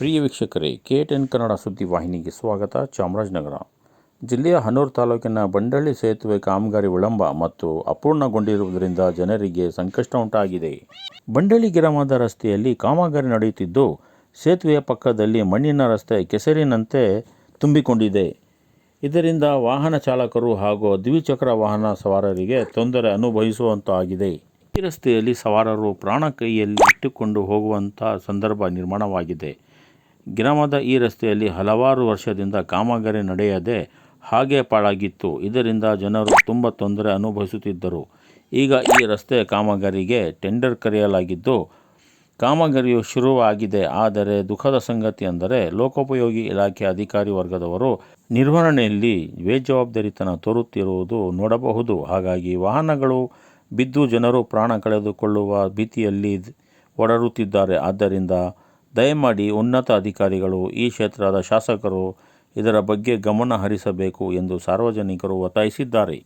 ಪ್ರಿಯ ವೀಕ್ಷಕರೇ, K ten Kannada ಸುದ್ದಿ ವಾಹಿನಿಗೆ ಸ್ವಾಗತ. ಚಾಮರಾಜನಗರ. ಜಿಲ್ಲೆಯ ಹನೂರು ತಾಲೂಕಿನ ಬಂಡಳ್ಳಿ ಸೇತುವೆ ಕಾಮಗಾರಿ ವಿಳಂಬ ಮತ್ತು ಅಪೂರ್ಣಗೊಂಡಿರುವುದರಿಂದ ಜನರಿಗೆ ಸಂಕಷ್ಟ ಉಂಟಾಗಿದೆ. ಬಂಡಳ್ಳಿ ಗ್ರಾಮದ ರಸ್ತೆಯಲ್ಲಿ ಕಾಮಗಾರಿ ನಡೆಯುತ್ತಿದ್ದು, ಸೇತುವೆಯ ಪಕ್ಕದಲ್ಲಿ ಮಣ್ಣಿನ ರಸ್ತೆ ಕೆಸರಿನಂತೆ ತುಂಬಿಕೊಂಡಿದೆ. ಇದರಿಂದ ವಾಹನ ಚಾಲಕರು ಹಾಗೂ ದ್ವಿಚಕ್ರ ವಾಹನ ಸವಾರರಿಗೆ ತೊಂದರೆ ಅನುಭವಿಸುವಂತಾಗಿದೆ. ಈ ರಸ್ತೆಯಲ್ಲಿ ಸವಾರರು ಪ್ರಾಣ ಕೈಯಲ್ಲಿ ಇಟ್ಟುಕೊಂಡು ಹೋಗುವಂಥ ಸಂದರ್ಭ ನಿರ್ಮಾಣವಾಗಿದೆ. ಗ್ರಾಮದ ಈ ರಸ್ತೆಯಲ್ಲಿ ಹಲವಾರು ವರ್ಷದಿಂದ ಕಾಮಗಾರಿ ನಡೆಯದೆ ಹಾಗೆ ಪಾಳಾಗಿತ್ತು. ಇದರಿಂದ ಜನರು ತುಂಬ ತೊಂದರೆ ಅನುಭವಿಸುತ್ತಿದ್ದರು. ಈಗ ಈ ರಸ್ತೆ ಕಾಮಗಾರಿಗೆ ಟೆಂಡರ್ ಕರೆಯಲಾಗಿದ್ದು, ಕಾಮಗಾರಿಯು ಶುರುವಾಗಿದೆ. ಆದರೆ ದುಃಖದ ಸಂಗತಿ ಅಂದರೆ ಲೋಕೋಪಯೋಗಿ ಇಲಾಖೆ ಅಧಿಕಾರಿ ವರ್ಗದವರು ನಿರ್ವಹಣೆಯಲ್ಲಿ ಬೇಜವಾಬ್ದಾರಿತನ ತೋರುತ್ತಿರುವುದು ನೋಡಬಹುದು. ಹಾಗಾಗಿ ವಾಹನಗಳು ಬಿದ್ದು ಜನರು ಪ್ರಾಣ ಕಳೆದುಕೊಳ್ಳುವ ಭೀತಿಯಲ್ಲಿ ಒಡರುತ್ತಿದ್ದಾರೆ. ಆದ್ದರಿಂದ ದಯಮಾಡಿ ಉನ್ನತ ಅಧಿಕಾರಿಗಳು ಈ ಕ್ಷೇತ್ರದ ಶಾಸಕರು ಇದರ ಬಗ್ಗೆ ಗಮನ ಹರಿಸಬೇಕು ಎಂದು ಸಾರ್ವಜನಿಕರು ಒತ್ತಾಯಿಸಿದ್ದಾರೆ.